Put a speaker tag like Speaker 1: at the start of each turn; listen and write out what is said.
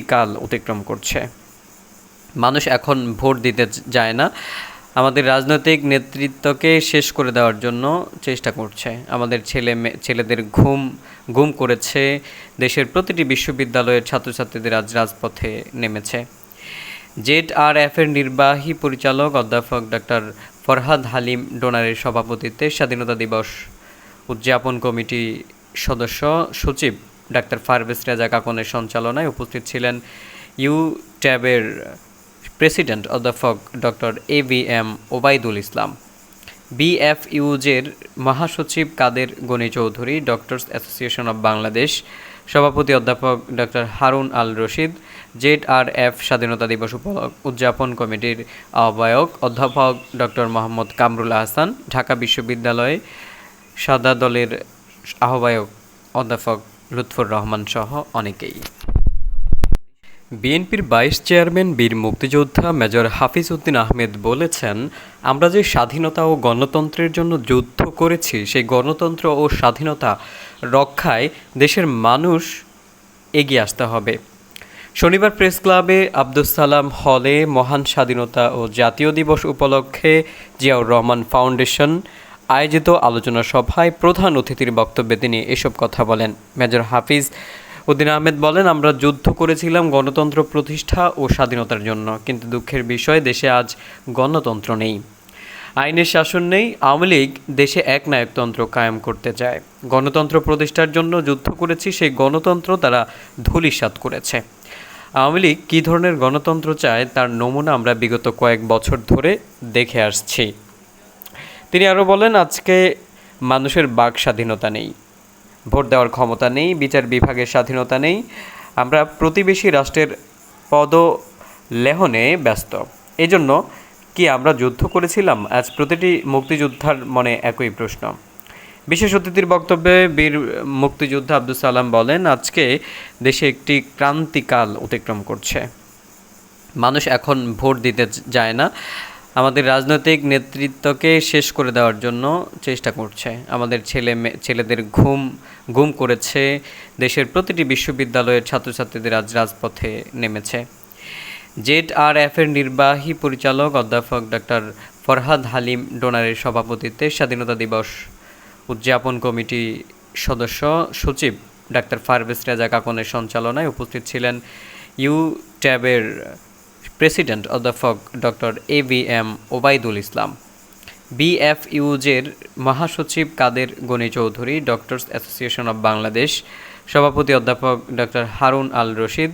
Speaker 1: ক্রান্তিকাল অতিক্রম করছে। মানুষ এখন ভোট দিতে যায় না। আমাদের রাজনৈতিক নেতৃত্বকে শেষ করে দেওয়ার জন্য চেষ্টা করছে। আমাদের ছেলে ছেলেদের ঘুম গুম করেছে। দেশের প্রতিটি বিশ্ববিদ্যালয়ের ছাত্রছাত্রীদের আজ রাজপথে নেমেছে। জেড আর এফ এর নির্বাহী পরিচালক, অধ্যাপক ডক্টর ফরহাদ হালিম ডোনারের সভাপতিত্বে স্বাধীনতা দিবস উদযাপন কমিটি সদস্য, সচিব ডাক্তার ফারভেজ রেজা কাকনের সঞ্চালনায় উপস্থিত ছিলেন ইউ ট্যাবের প্রেসিডেন্ট অধ্যাপক doctor A B M Obaidul Islam. বিএফইউজের মহাসচিব Kader Gani Chowdhury, doctors association of Bangladesh, সভাপতি অধ্যাপক doctor Harun Al Rashid, Z R F স্বাধীনতা দিবস উদযাপন কমিটির আহ্বায়ক অধ্যাপক ডক্টর মোহাম্মদ কামরুল আহসান, ঢাকা বিশ্ববিদ্যালয়ে সাদা দলের আহ্বায়ক অধ্যাপক লুৎফর রহমান সহ অনেকেই। বিএনপির ভাইস চেয়ারম্যান, বীর মুক্তিযোদ্ধা মেজর হাফিজ উদ্দিন আহমেদ বলেছেন, আমরা যে স্বাধীনতা ও গণতন্ত্রের জন্য যুদ্ধ করেছি, সেই গণতন্ত্র ও স্বাধীনতা রক্ষায় দেশের মানুষ এগিয়ে আসতে হবে। শনিবার প্রেস ক্লাবে আব্দুস সালাম হলে মহান স্বাধীনতা ও জাতীয় দিবস উপলক্ষে জিয়াউর রহমান ফাউন্ডেশন আয়োজিত আলোচনা সভায় প্রধান অতিথির বক্তব্যে তিনি এসব কথা বলেন। মেজর হাফিজ উদ্দিন আহমেদ বলেন, আমরা যুদ্ধ করেছিলাম গণতন্ত্র প্রতিষ্ঠা ও স্বাধীনতার জন্য, কিন্তু দুঃখের বিষয়, দেশে আজ গণতন্ত্র নেই। আইনের শাসন নেই, আওয়ামী লীগ দেশে এক নায়কতন্ত্র কায়েম করতে চায়। গণতন্ত্র প্রতিষ্ঠার জন্য যুদ্ধ করেছি, সেই গণতন্ত্র তারা ধূলিসাৎ করেছে। আওয়ামী লীগ কী ধরনের গণতন্ত্র চায়, তার নমুনা আমরা বিগত কয়েক বছর ধরে দেখে আসছি। তিনি আরও বলেন, আজকে মানুষের বাক স্বাধীনতা নেই, ভোট দেওয়ার ক্ষমতা নেই, বিচার বিভাগের স্বাধীনতা নেই, আমরা প্রতিবেশী রাষ্ট্রের পদ লেহনে ব্যস্ত। এজন্য কি আমরা যুদ্ধ করেছিলাম? আজ প্রতিটি মুক্তিযোদ্ধার মনে একই প্রশ্ন। বিশেষ অতিথির বক্তব্যে বীর মুক্তিযোদ্ধা আব্দুল সালাম বলেন, আজকে দেশে একটি ক্রান্তিকাল অতিক্রম করছে। মানুষ এখন ভোট দিতে যায় না। আমাদের রাজনৈতিক নেতৃত্বকে শেষ করে দেওয়ার জন্য চেষ্টা করছে। আমাদের ছেলে ছেলেদের ঘুম গুম করেছে। দেশের প্রতিটি বিশ্ববিদ্যালয়ের ছাত্রছাত্রীদের আজ রাজপথে নেমেছে। জেড আর এফ এর নির্বাহী পরিচালক অধ্যাপক ডক্টর ফরহাদ হালিম ডোনারের সভাপতিত্বে স্বাধীনতা দিবস উদযাপন কমিটি সদস্য সচিব ডাক্তার ফারভেজ রেজা কাকনের সঞ্চালনায় উপস্থিত ছিলেন ইউ ট্যাবের প্রেসিডেন্ট অধ্যাপক doctor A B M Obaidul Islam. বিএফইউজের মহাসচিব Kader Gani Chowdhury, doctors association of Bangladesh, সভাপতি অধ্যাপক ডক্টর হারুন আল রশিদ